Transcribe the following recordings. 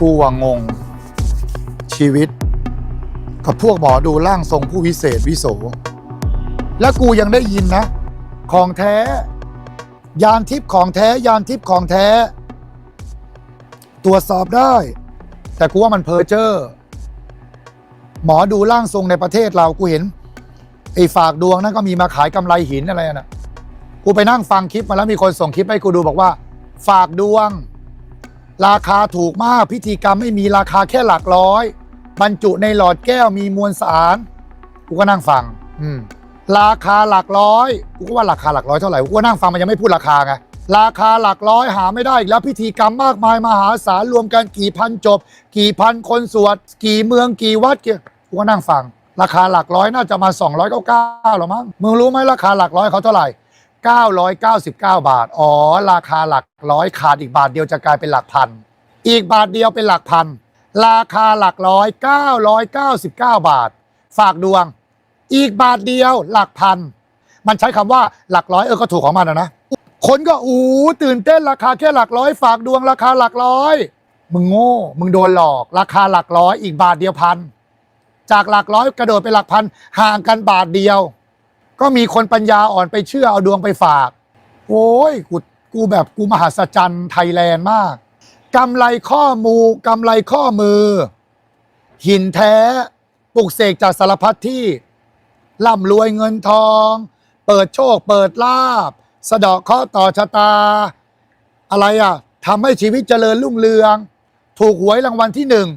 กูว่างง ชีวิต กับพวกหมอดูร่างทรงผู้วิเศษวิโส และกูยังได้ยินนะ ของแท้ ยานทิพย์ของแท้ ยานทิพย์ของแท้ ตรวจสอบได้ แต่กูว่ามันเพอเจอร์ หมอดูร่างทรงในประเทศเรากูเห็นไอ้ฝากดวงนั่นก็มีมาขายกำไรหินอะไรน่ะ กูไปนั่งฟังคลิปมาแล้วมีคนส่งคลิปให้กูดูบอกว่า ฝากดวง ราคาถูกมากพิธีกรรมไม่มีราคาแค่หลักร้อย บรรจุในหลอดแก้วมีมวลสารกูก็นั่งฟัง อืมราคาหลักร้อยกูก็ว่าราคาหลักร้อยเท่าไหร่กูก็นั่งฟังมันยังไม่พูดราคาไงราคาหลักร้อยหาไม่ได้อีกแล้วพิธีกรรมมากมายมหาศาลรวมกันกี่พันจบ กี่พันคนสวด กี่เมืองกี่วัดกี่กูก็นั่งฟัง ราคาหลักร้อยน่าจะมา 299หรอมั้งมึงรู้ไหมราคาหลักร้อยเขาเท่าไหร่ 999 บาท อ๋อ ราคาหลักร้อยขาดอีกบาทเดียวจะกลายเป็นหลักพัน อีกบาทเดียวเป็นหลักพัน ราคาหลักร้อย 999 บาท ฝากดวง อีกบาทเดียวหลักพัน มันใช้คำว่าหลักร้อยเออก็ถูกของมันนะนะคนก็อู้ตื่นเต้นราคาแค่หลักร้อย ฝากดวงราคาหลักร้อย มึงโง่ มึงโดนหลอก ราคาหลักร้อยอีกบาทเดียวพัน จากหลักร้อยกระโดดไปหลักพันห่างกันบาทเดียว ก็มีคนปัญญาอ่อนไปเชื่อเอาดวงไปฝาก โอ้ยกูกูแบบกูมหัศจรรย์ไทยแลนด์มากกำไรข้อมูกำไรข้อมือ หินแท้ปลุกเสกจากสารพัดที่ร่ำรวยเงินทอง เปิดโชคเปิดลาบสะเดาะเคราะห์ต่อชะตา อะไรอะทำให้ชีวิตเจริญรุ่งเรือง ถูกหวยรางวัลที่หนึ่ง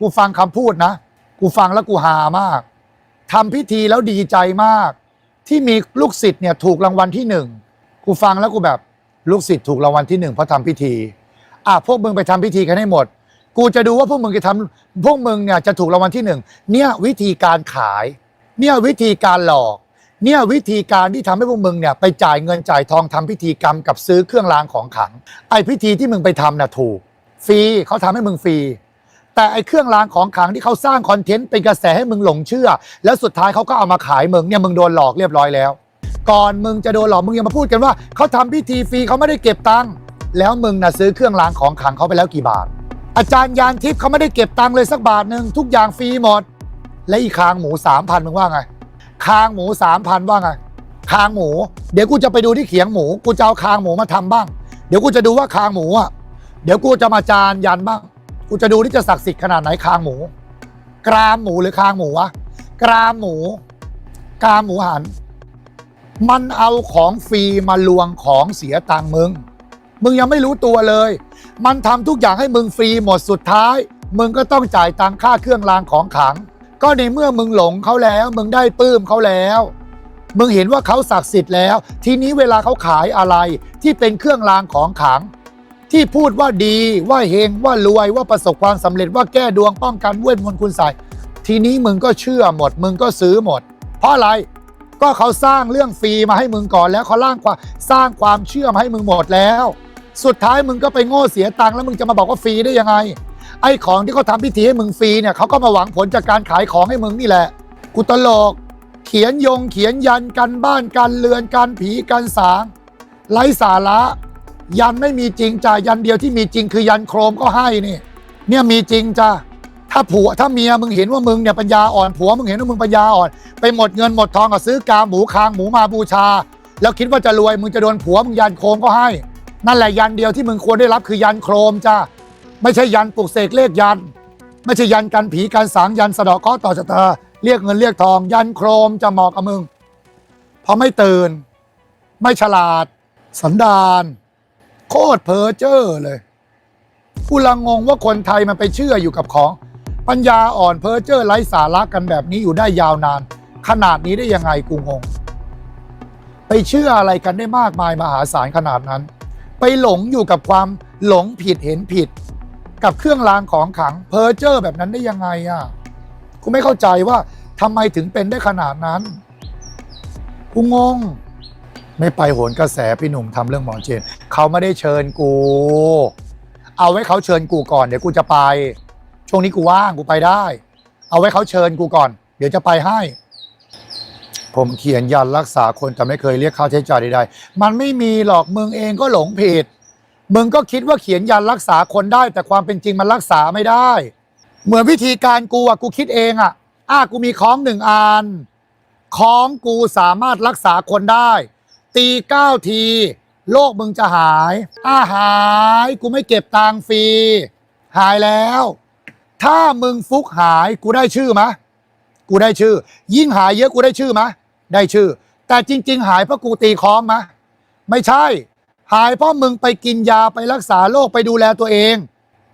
กูฟังคำพูดนะ กูฟังแล้วกูหามากทำพิธีแล้วดีใจมาก ที่มีลูกศิษย์เนี่ยถูกรางวัลที่หนึ่งกูฟังแล้วกูแบบลูกศิษย์ถูกรางวัลที่หนึ่งเพราะทำพิธี อะพวกมึงไปทำพิธีกันให้หมด กูจะดูว่าพวกมึงจะทำพวกมึงเนี่ยจะถูกรางวัลที่หนึ่งเนี่ยวิธีการขาย เนี่ยวิธีการหลอก เนี่ยวิธีการที่ทำให้พวกมึงเนี่ยไปจ่ายเงินจ่ายทองทำพิธีกรรมกับซื้อเครื่องรางของขลัง ไอพิธีที่มึงไปทำน่ะถูก ฟรีเขาทำให้มึงฟรี แต่ไอ้เครื่องรางของขลังที่เขาสร้างคอนเทนต์เป็นกระแสให้มึงหลงเชื่อ แล้วสุดท้ายเขาก็เอามาขายมึงเนี่ยมึงโดนหลอกเรียบร้อยแล้ว ก่อนมึงจะโดนหลอกมึงยังมาพูดกันว่าเขาทำพิธีฟรีเขาไม่ได้เก็บตังค์แล้วมึงน่ะซื้อเครื่องรางของขลังเขาไปแล้วกี่บาท อาจารย์ยานทิพย์เขาไม่ได้เก็บตังค์เลยสักบาทหนึ่งทุกอย่างฟรีหมด และอีคางหมูสามพันมึงว่าไงคางหมูสามพันว่าไงคางหมู เดี๋ยวกูจะไปดูที่เขียงหมูกูจะเอาคางหมูมาทำบ้าง เดี๋ยวกูจะดูว่าคางหมูอะเดี๋ยวกูจะมาจานยันบ้าง กูจะดูที่จะศักดิ์สิทธิ์ขนาดไหนคางหมู กรามหมูหรือคางหมูวะกรามหมู กรามหมูหัน มันเอาของฟรีมาลวงของเสียตังมึง มึงยังไม่รู้ตัวเลย มันทำทุกอย่างให้มึงฟรีหมดสุดท้าย มึงก็ต้องจ่ายตังค่าเครื่องรางของขลัง ก็ในเมื่อมึงหลงเขาแล้ว มึงได้ปลื้มเขาแล้วมึงเห็นว่าเขาศักดิ์สิทธิ์แล้ว ทีนี้เวลาเขาขายอะไรที่เป็นเครื่องรางของขลัง ที่พูดว่าดีว่าเฮงว่ารวยว่าประสบความสำเร็จว่าแก้ดวงป้องกันเวทมนต์คุณใส่ทีนี้มึงก็เชื่อหมด มึงก็ซื้อหมด เพราะอะไรก็เขาสร้างเรื่องฟรีมาให้มึงก่อนแล้วเขาล่างความสร้างความเชื่อมาให้มึงหมดแล้ว สุดท้ายมึงก็ไปโง่เสียตังค์แล้วมึงจะมาบอกว่าฟรีได้ยังไง ไอ้ของที่เขาทำพิธีให้มึงฟรีเนี่ยเขาก็มาหวังผลจากการขายของให้มึงนี่แหละกูตลก เขียนยงเขียนยันกันบ้านกันเรือนกันผีกันสางไร้สาระ ยันไม่มีจริงจ้ะยันเดียวที่มีจริงคือยันโครมก็ให้นี่ เนี่ยมีจริงจ้ะถ้าผัวถ้าเมียมึงเห็นว่ามึงเนี่ยปัญญาอ่อนผัวมึงเห็นว่ามึงปัญญาอ่อน ไปหมดเงินหมดทองก็ซื้อกาหมูคางหมูมาบูชา แล้วคิดว่าจะรวยมึงจะโดนผัวมึงยันโครมก็ให้ นั่นแหละยันเดียวที่มึงควรได้รับคือยันโครมจ้ะไม่ใช่ยันปลุกเสกเลขยัน ไม่ใช่ยันกันผีกันสางยันสะเดอกเคราะห์ต่อชะตาเรียกเงินเรียกทอง ยันโครมจะเหมาะกับมึงเพราะไม่ตื่น ไม่ฉลาด สันดาน โคตรเพอเจ้อเลยกูลังงงว่าคนไทยมันไปเชื่ออยู่กับของ ปัญญาอ่อนเพอเจ้อไร้สาระกันแบบนี้อยู่ได้ยาวนาน ขนาดนี้ได้ยังไงกูงง ไปเชื่ออะไรกันได้มากมายมหาศาลขนาดนั้น ไปหลงอยู่กับความหลงผิดเห็นผิด กับเครื่องรางของขังเพอเจอร์แบบนั้นได้ยังไงอะกูไม่เข้าใจว่าทำไมถึงเป็นได้ขนาดนั้นกูงง ไม่ไปโหนกระแสพี่หนุ่มทำเรื่องหมอเจนเขาไม่ได้เชิญกู เอาไว้เขาเชิญกูก่อนเดี๋ยวกูจะไป ช่วงนี้กูว่างกูไปได้ เอาไว้เขาเชิญกูก่อน เดี๋ยวจะไปให้ ผมเขียนยันรักษาคนแต่ไม่เคยเรียกค่าใช้จ่ายใดๆมันไม่มีหรอกมึงเองก็หลงผิดมึงก็คิดว่าเขียนยันรักษาคนได้ แต่ความเป็นจริงมันรักษาไม่ได้ เหมือนวิธีการกูอะกูคิดเองอะอะกูมีของหนึ่งอันของกูสามารถรักษาคนได้ ตีเก้าทีโรคมึงจะหายอ่าหาย กูไม่เก็บตังฟรี หายแล้ว ถ้ามึงฟุกหายกูได้ชื่อมะ กูได้ชื่อ ยิ่งหายเยอะกูได้ชื่อมะ ได้ชื่อ แต่จริง ๆ หายเพราะกูตีคอมมะ ไม่ใช่ หายเพราะมึงไปกินยาไปรักษาโรคไปดูแลตัวเอง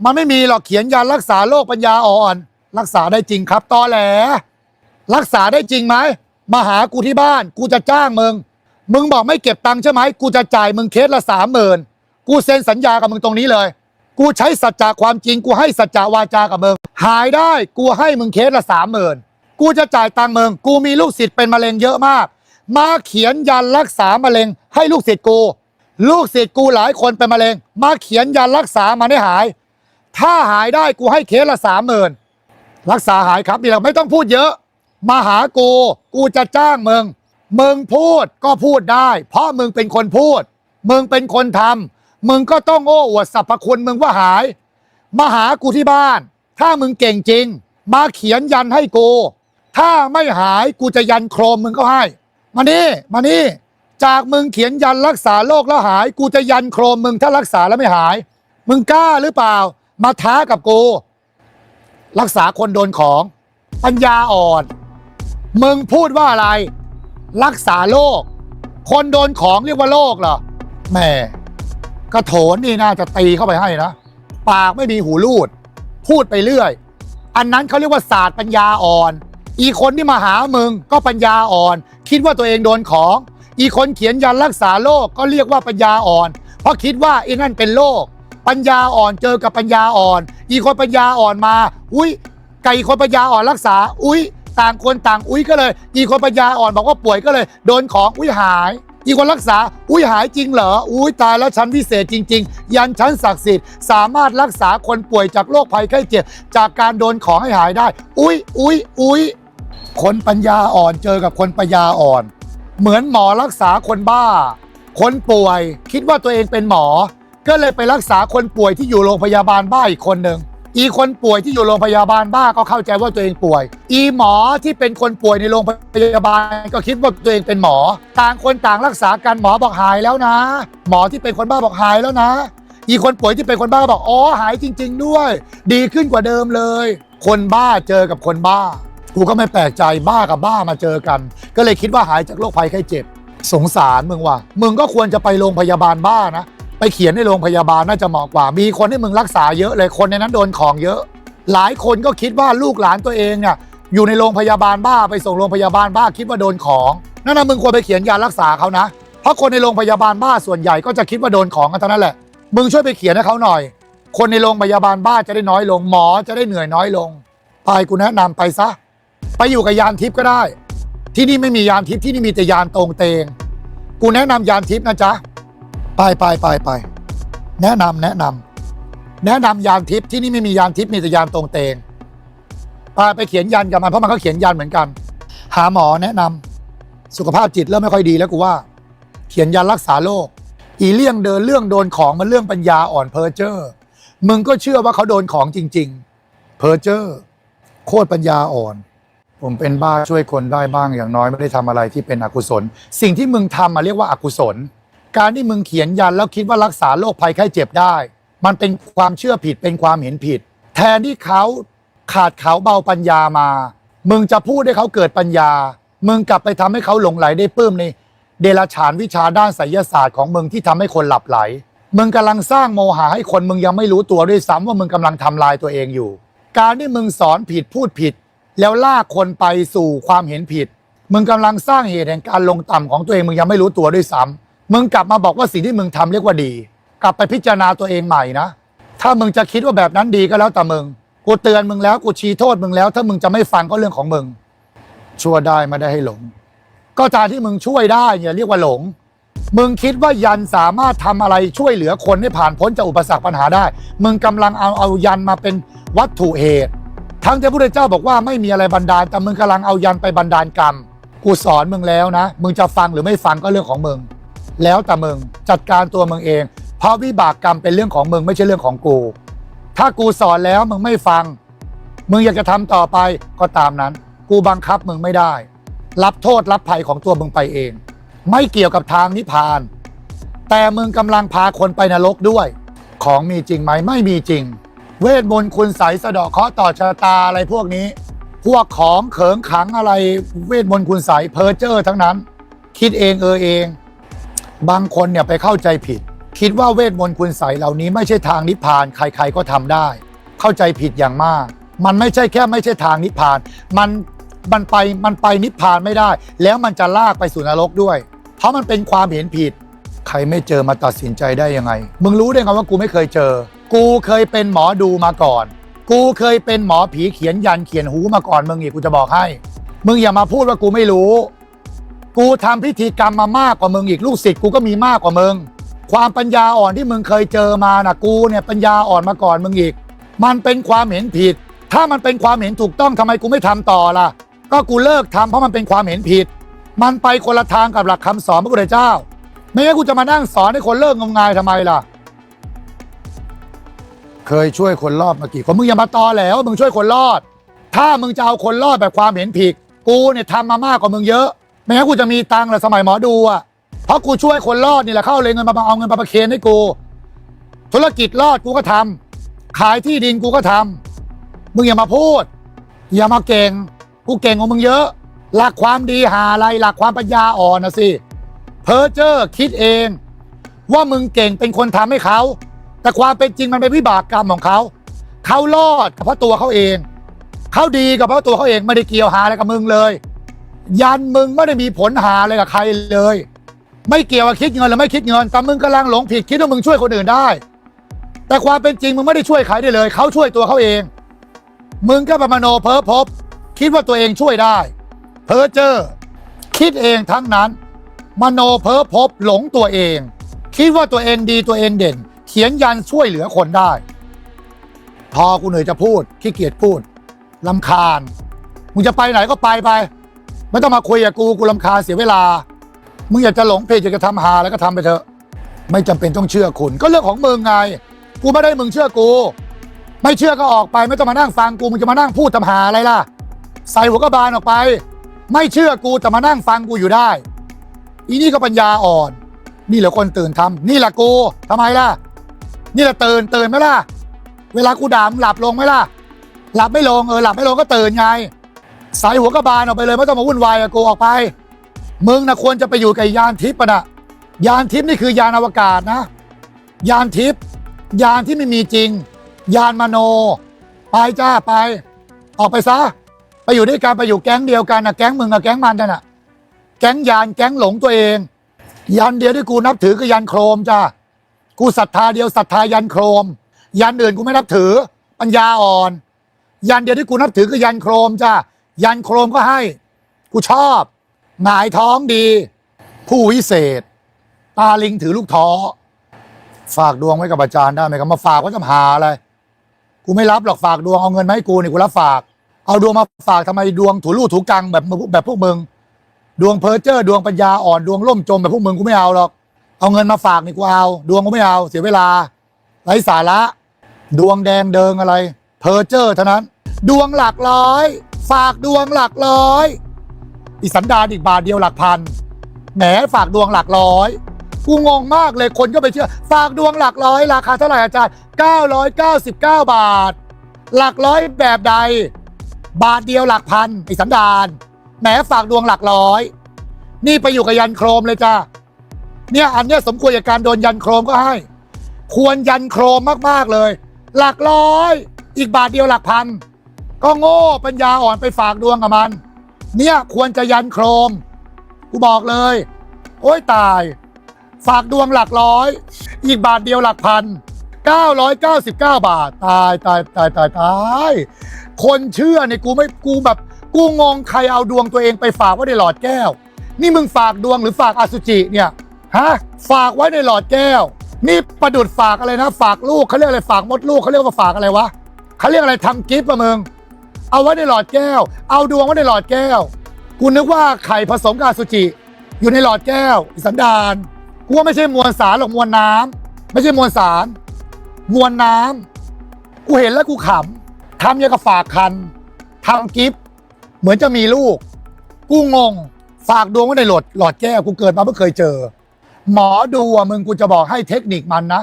มันไม่มีหรอกเขียนยารักษาโรคปัญญาอ่อน รักษาได้จริงครับตอแหล รักษาได้จริงไหมมาหากูที่บ้าน กูจะจ้างมึง มึงบอกไม่เก็บตังค์ใช่ไหมกูจะจ่ายมึงเคสละสามหมื่นกูเซ็นสัญญากับมึงตรงนี้เลย กูใช้สัจจะความจริง กูให้สัจจะวาจากับมึง หายได้กูให้มึงเคสละสามหมื่นกูจะจ่ายตังค์มึง กูมีลูกศิษย์เป็นมะเร็งเยอะมาก มาเขียนยันรักษามะเร็ง ให้ลูกศิษย์กู ลูกศิษย์กูหลายคนเป็นมะเร็ง มาเขียนยันรักษามาได้หาย ถ้าหายได้กูให้เคสละสามหมื่นรักษาหายครับนี่เราไม่ต้องพูดเยอะ มาหากู กูจะจ้างมึง มึงพูดก็พูดได้ เพราะมึงเป็นคนพูด มึงเป็นคนทำมึงก็ต้องโอ้อวดสรรพคุณมึงว่าหาย มาหากูที่บ้าน ถ้ามึงเก่งจริง มาเขียนยันให้กู ถ้าไม่หายกูจะยันโครมมึงก็ให้ มานี่มานี่ จากมึงเขียนยันรักษาโรคแล้วหาย กูจะยันโครมมึงถ้ารักษาแล้วไม่หาย มึงกล้าหรือเปล่า มาท้ากับกู รักษาคนโดนของ ปัญญาอ่อน มึงพูดว่าอะไร รักษาโรคคนโดนของเรียกว่าโรคเหรอแหม่กระโถนนี่น่าจะตีเข้าไปให้นะ ปากไม่มีหูรูด พูดไปเรื่อย อันนั้นเขาเรียกว่าศาสตร์ปัญญาอ่อน อีคนที่มาหามึงก็ปัญญาอ่อน คิดว่าตัวเองโดนของ อีคนเขียนยันรักษาโรคก็เรียกว่าปัญญาอ่อน เพราะคิดว่าไอ้นั่นเป็นโรคปัญญาอ่อนเจอกับปัญญาอ่อน อีคนปัญญาอ่อนมา อุ้ยไก่คนปัญญาอ่อนรักษา อุ้ย ต่างคนต่างอุ้ยก็เลย อีคนปัญญาอ่อนบอกว่าป่วยก็เลย โดนของอุ้ยหาย อีคนรักษา อุ้ยหายจริงเหรอ อุ้ยตายแล้วชั้นพิเศษจริง ๆ ยันชั้นศักดิ์สิทธิ์สามารถรักษาคนป่วยจากโรคภัยไข้เจ็บ จากการโดนของให้หายได้ อุ้ยอุ้ยอุ้ยคนปัญญาอ่อนเจอกับคนปัญญาอ่อน เหมือนหมอรักษาคนบ้า คนป่วยคิดว่าตัวเองเป็นหมอ ก็เลยไปรักษาคนป่วยที่อยู่โรงพยาบาลบ้าอีกคนหนึ่ง อีคนป่วยที่อยู่โรงพยาบาลบ้าก็เข้าใจว่าตัวเองป่วย อีหมอที่เป็นคนป่วยในโรงพยาบาลก็คิดว่าตัวเองเป็นหมอ ต่างคนต่างรักษากันหมอบอกหายแล้วนะ หมอที่เป็นคนบ้าบอกหายแล้วนะ อีคนป่วยที่เป็นคนบ้าก็บอกอ๋อหายจริง ๆ ด้วย ดีขึ้นกว่าเดิมเลย คนบ้าเจอกับคนบ้ากูก็ไม่แปลกใจบ้ากับบ้ามาเจอกัน ก็เลยคิดว่าหายจากโรคภัยไข้เจ็บ สงสารมึงว่ะมึงก็ควรจะไปโรงพยาบาลบ้านะ ไปเขียนในโรงพยาบาลน่าจะเหมาะกว่า มีคนให้มึงรักษาเยอะเลยคนในนั้นโดนของเยอะ หลายคนก็คิดว่าลูกหลานตัวเองเนี่ยอยู่ในโรงพยาบาลบ้าไปส่งโรงพยาบาลบ้าคิดว่าโดนของนั่นนะมึงควรไปเขียนยารักษาเขานะ เพราะคนในโรงพยาบาลบ้าส่วนใหญ่ก็จะคิดว่าโดนของกันเท่านั้นแหละ มึงช่วยไปเขียนให้เขาหน่อย คนในโรงพยาบาลบ้าจะได้น้อยลงหมอจะได้เหนื่อยน้อยลงไปกูแนะนำไปซะ ไปอยู่กับยานทิพย์ก็ได้ ที่นี่ไม่มียานทิพย์ที่นี่มีแต่ยานตรงเตง กูแนะนำยานทิพย์นะจ๊ะ ไปไปไปไปแนะนำแนะนำแนะนำยานทิพย์ที่นี่ไม่มียานทิพย์มีแต่ยานตรงเตงไปไปเขียนยันกับมันเพราะมันก็เขียนยันเหมือนกัน หาหมอแนะนำสุขภาพจิตเริ่มไม่ค่อยดีแล้วกูว่า เขียนยันรักษาโรคอีเลี่ยงเดินเรื่องโดนของมันเรื่องปัญญาอ่อนเพอเจอร์มึงก็เชื่อว่าเขาโดนของจริง ๆ เพอเจอร์โคตรปัญญาอ่อน ผมเป็นบ้าช่วยคนได้บ้างอย่างน้อยไม่ได้ทำอะไรที่เป็นอกุศล สิ่งที่มึงทำมาเรียกว่าอากุศล การที่มึงเขียนยันแล้วคิดว่ารักษาโรคภัยไข้เจ็บได้ มันเป็นความเชื่อผิดเป็นความเห็นผิด แทนที่เขาขาดเขาเบาปัญญามา มึงจะพูดให้เขาเกิดปัญญา มึงกลับไปทำให้เขาหลงไหลได้ปลื้มในเดลฉานวิชาด้านไสยศาสตร์ของมึงที่ทำให้คนหลับไหล มึงกำลังสร้างโมหะให้คนมึงยังไม่รู้ตัวด้วยซ้ำว่ามึงกำลังทำลายตัวเองอยู่ การที่มึงสอนผิดพูดผิด แล้วลากคนไปสู่ความเห็นผิด มึงกำลังสร้างเหตุแห่งการลงต่ำของตัวเองมึงยังไม่รู้ตัวด้วยซ้ำ มึงกลับมาบอกว่าสิ่งที่มึงทำเรียกว่าดี กลับไปพิจารณาตัวเองใหม่นะ ถ้ามึงจะคิดว่าแบบนั้นดีก็แล้วแต่มึง กูเตือนมึงแล้วกูชี้โทษมึงแล้ว ถ้ามึงจะไม่ฟังก็เรื่องของมึง ชั่วได้ไม่ได้ให้หลง ก็การที่มึงช่วยได้เนี่ยเรียกว่าหลง มึงคิดว่ายันสามารถทำอะไรช่วยเหลือคนให้ผ่านพ้นจากอุปสรรคปัญหาได้ มึงกำลังเอาเอายันมาเป็นวัตถุเหตุ ทั้งที่พระพุทธเจ้าบอกว่าไม่มีอะไรบันดาล แต่มึงกำลังเอายันไปบันดาลกรรม กูสอนมึงแล้วนะ มึงจะฟังหรือไม่ฟังก็เรื่องของมึง แล้วแต่มึงจัดการตัวมึงเอง เพราะวิบากกรรมเป็นเรื่องของมึงไม่ใช่เรื่องของกู ถ้ากูสอนแล้วมึงไม่ฟัง มึงอยากจะทำต่อไปก็ตามนั้น กูบังคับมึงไม่ได้ รับโทษรับภัยของตัวมึงไปเอง ไม่เกี่ยวกับทางนิพพาน แต่มึงกำลังพาคนไปนรกด้วย ของมีจริงไหมไม่มีจริง เวทมนต์คุณใสยสะเดาะเคาะต่อชะตาอะไรพวกนี้ พวกของเขิงขังอะไรเวทมนต์คุณใสยเพอเจอร์ทั้งนั้น คิดเองเออเอง บางคนเนี่ยไปเข้าใจผิด คิดว่าเวทมนต์คุณใสยเหล่านี้ไม่ใช่ทางนิพพานใครๆก็ทำได้ เข้าใจผิดอย่างมาก มันไม่ใช่แค่ไม่ใช่ทางนิพพาน มันมันไปมันไปนิพพานไม่ได้ แล้วมันจะลากไปสู่นรกด้วย เพราะมันเป็นความเห็นผิด ใครไม่เจอมาตัดสินใจได้ยังไง มึงรู้ได้ไงว่ากูไม่เคยเจอ กูเคยเป็นหมอดูมาก่อน กูเคยเป็นหมอผีเขียนยันเขียนหูมาก่อนมึงอีกกูจะบอกให้ มึงอย่ามาพูดว่ากูไม่รู้ กูทำพิธีกรรมมามากกว่ามึงอีกลูกศิษย์กูก็มีมากกว่ามึง ความปัญญาอ่อนที่มึงเคยเจอมานะกูเนี่ยปัญญาอ่อนมาก่อนมึงอีก มันเป็นความเห็นผิด ถ้ามันเป็นความเห็นถูกต้องทำไมกูไม่ทำต่อล่ะ ก็กูเลิกทำเพราะมันเป็นความเห็นผิด มันไปคนละทางกับหลักคำสอนพระพุทธเจ้า ไม่งั้นกูจะมานั่งสอนให้คนเลิกงมงายทำไมล่ะ เคยช่วยคนรอดมากี่คนมึงอย่ามาตอแหล้วามึงช่วยคนรอด ถ้ามึงจะเอาคนรอดแบบความเห็นผิด กูเนี่ยทำมามากกว่ามึงเยอะ ไม่งั้นกูจะมีตังค์เหรอสมัยหมอดูอะเพราะกูช่วยคนรอดนี่แหละเข้าเลยเงินมาเอาเงินมาประเคนให้กู ธุรกิจรอดกูก็ทำขายที่ดินกูก็ทำมึงอย่ามาพูด อย่ามาเก่ง กูเก่งกว่ามึงเยอะ หลักความดีหาอะไรหลักความปัญญาอ่อนนะสิเพอเจอร์คิดเอง ว่ามึงเก่งเป็นคนทำให้เขา แต่ความเป็นจริงมันเป็นวิบากกรรมของเขาเขารอดก็เพราะตัวเขาเองเขาดีก็เพราะตัวเขาเองไม่ได้เกี่ยวหาอะไรกับมึงเลย ยันมึงไม่ได้มีผลหาอะไรกับใครเลย ไม่เกี่ยวกับคิดเงินหรือไม่คิดเงินแต่มึงกำลังหลงผิดคิดว่ามึงช่วยคนอื่นได้ แต่ความเป็นจริงมึงไม่ได้ช่วยใครได้เลย เขาช่วยตัวเขาเอง มึงก็ไปมโนเพ้อพบ คิดว่าตัวเองช่วยได้ เพ้อเจอคิดเองทั้งนั้น มโนเพ้อพบหลงตัวเอง คิดว่าตัวเองดีตัวเองเด่น เขียนยันช่วยเหลือคนได้ พอกูเหนื่อยจะพูดขี้เกียจพูดลำคาญมึงจะไปไหนก็ไปไป ไม่ต้องมาคุยกับกูกูลำคาญเสียเวลา มึงอยากจะหลงเพจอยากจะทำหาแล้วก็ทำไปเถอะ ไม่จำเป็นต้องเชื่อคุณ ก็เรื่องของมึงไง กูไม่ได้มึงเชื่อกู ไม่เชื่อก็ออกไป ไม่ต้องมานั่งฟังกูมึงจะมานั่งพูดทำหาอะไรล่ะ ใส่หัวกระบาลออกไป ไม่เชื่อกูแต่มานั่งฟังกูอยู่ได้ อีนี่ก็ปัญญาอ่อน นี่แหละคนตื่นทำนี่แหละกูทำไมล่ะ นี่แหละตื่นตื่นไหมล่ะ เวลากูด่ามึงหลับลงไหมล่ะ หลับไม่ลงเออหลับไม่ลงก็ตื่นไง ใส่หัวกระบาลออกไปเลยไม่ต้องมาวุ่นวายกับกูออกไป มึงนะควรจะไปอยู่กับยานทิพย์นะยานทิพย์นี่คือยานอวกาศนะ ยานทิพย์ยานที่ไม่มีจริง ยานมโน ไปจ้าไป ออกไปซะไปอยู่ด้วยกันไปอยู่แก๊งเดียวกันนะแก๊งมึงกับแก๊งมันนั่นน่ะ แก๊งยานแก๊งหลงตัวเอง ยันเดียวที่กูนับถือคือยันโครมจ้ากูศรัทธาเดียวศรัทธายันโครม ยันอื่นกูไม่นับถือ ปัญญาอ่อน ยันเดียวที่กูนับถือคือยันโครมจ้า ยันโครมก็ให้ กูชอบ หงายท้องดี ผู้วิเศษ ตาลิงถือลูกท้อ ฝากดวงไว้กับอาจารย์ได้ไหมครับมาฝากไว้จะหาอะไร กูไม่รับหรอกฝากดวงเอาเงินมาให้กูนี่กูรับฝาก เอาดวงมาฝากทำไมดวงถูลู่ถูกังแบบแบบพวกมึง ดวงเพอเจอร์ดวงปัญญาอ่อนดวงล่มจมแบบพวกมึงกูไม่เอาหรอก เอาเงินมาฝากนี่กูเอา ดวงกูไม่เอาเสียเวลาไร้สาระ ดวงแดงเดิงอะไร เพอเจอร์เท่านั้น ดวงหลักร้อย ฝากดวงหลักร้อยอีสันดานอีกบาทเดียวหลักพันแหมฝากดวงหลักร้อยกูงงมากเลยคนก็ไปเชื่อ ฝากดวงหลักร้อยราคาเท่าไหร่อาจารย์ 999 บาท หลักร้อยแบบใด บาทเดียวหลักพันไอ้สันดานแหมฝากดวงหลักร้อย นี่ไปอยู่กับยันโครมเลยจ้าเนี่ยอันเนี้ยสมควรกับการโดนยันโครมก็ให้ ควรยันโครมมากๆเลย หลักร้อย อีกบาทเดียวหลักพัน ก็โง่ปัญญาอ่อนไปฝากดวงกับมัน เนี่ยควรจะยันโครม กูบอกเลย โอ้ยตาย ฝากดวงหลักร้อย อีกบาทเดียวหลักพัน999 บาท ตายตายตายตายตายคนเชื่อเนี่ยกูไม่กูแบบ กูงงใครเอาดวงตัวเองไปฝากไว้ในหลอดแก้ว นี่มึงฝากดวงหรือฝากอสุจิเนี่ยฮะฝากไว้ในหลอดแก้ว นี่ประดุดฝากอะไรนะ ฝากลูกเขาเรียกอะไรฝากมดลูกเขาเรียกว่าฝากอะไรวะเขาเรียกอะไรทำกิฟต์อะมึง เอาไว้ในหลอดแก้ว เอาดวงไว้ในหลอดแก้ว กูนึกว่าไข่ผสมกับอสุจิ อยู่ในหลอดแก้วอีสันดานกูว่าไม่ใช่มวลสารหรอกมวลน้ไม่ใช่มวลสาร มวลน้ำกูเห็นแล้วกูขำทำยังกับฝากคันทำกิฟต์เหมือนจะมีลูก กูงง ฝากดวงไว้ในหลอดหลอดแก้วกูเกิดมาไม่เคยเจอ หมอดูอะมึงกูจะบอกให้เทคนิคมันนะ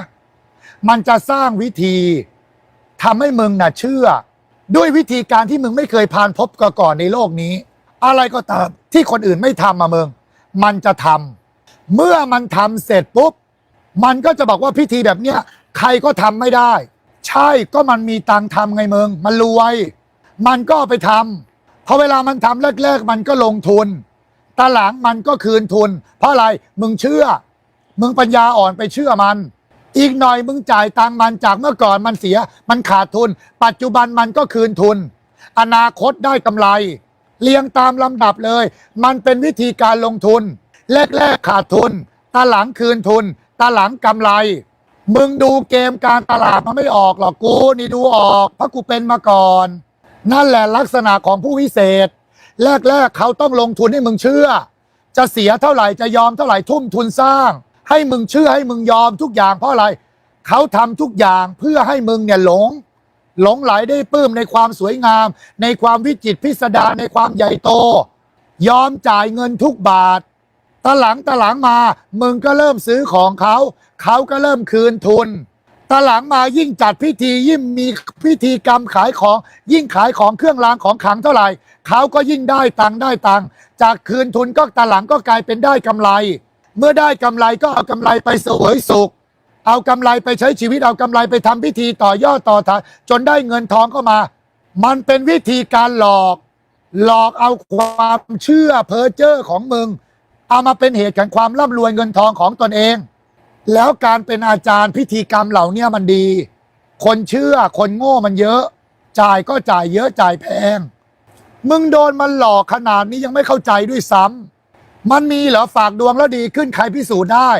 มันจะสร้างวิธีทำให้มึงน่ะเชื่อ ด้วยวิธีการที่มึงไม่เคยผ่านพบก่ก่อนในโลกนี้ อะไรก็ตามที่คนอื่นไม่ทำมาเมึงมันจะทำเมื่อมันทำเสร็จปุ๊บ มันก็จะบอกว่าพิธีแบบเนี้ยใครก็ทำไม่ได้ ใช่ก็มันมีตังทำไงเมึงมันรวย มันก็ไปทำพอเวลามันทำแรกๆ มันก็ลงทุนตาหลังมันก็คืนทุน เพราะอะไรมึงเชื่อ มึงปัญญาอ่อนไปเชื่อมัน อีกหน่อยมึงจ่ายตังค์มันจากเมื่อก่อนมันเสีย มันขาดทุน ปัจจุบันมันก็คืนทุน อนาคตได้กำไร เรียงตามลำดับเลย มันเป็นวิธีการลงทุน แรกๆขาดทุนตาหลังคืนทุนตาหลังกำไร มึงดูเกมการตลาดมันไม่ออกหรอกกูนี่ดูออก เพราะกูเป็นมาก่อน นั่นแหละลักษณะของผู้วิเศษ แรกๆเขาต้องลงทุนให้มึงเชื่อ จะเสียเท่าไหร่จะยอมเท่าไหร่ทุ่มทุนสร้าง ให้มึงเชื่อให้มึงยอมทุกอย่างเพราะอะไรเขาทำทุกอย่างเพื่อให้มึงเนี่ยหลง หลงไหลได้ปลื้มในความสวยงาม ในความวิจิตรพิสดารในความใหญ่โต ยอมจ่ายเงินทุกบาทตะหลังตะหลังมา มึงก็เริ่มซื้อของเขาเขาก็เริ่มคืนทุนตะหลังมายิ่งจัดพิธียิ่งมีพิธีกรรมขายของยิ่งขายของเครื่องรางของขลังเท่าไหร่เขาก็ยิ่งได้ตังได้ตังจากคืนทุนก็ตะหลังก็กลายเป็นได้กำไร เมื่อได้กำไรก็เอากำไรไปเสวยสุข เอากำไรไปใช้ชีวิตเอากำไรไปทำพิธีต่อยอดต่อทางจนได้เงินทองเข้ามา มันเป็นวิธีการหลอก หลอกเอาความเชื่อเพ้อเจ้อของมึง เอามาเป็นเหตุแห่งความร่ำรวยเงินทองของตนเอง แล้วการเป็นอาจารย์พิธีกรรมเหล่านี้มันดี คนเชื่อคนโง่มันเยอะ จ่ายก็จ่ายเยอะจ่ายแพง มึงโดนมันหลอกขนาดนี้ยังไม่เข้าใจด้วยซ้ำ มันมีเหรอฝากดวงแล้วดีขึ้นใครพิสูจน์ได้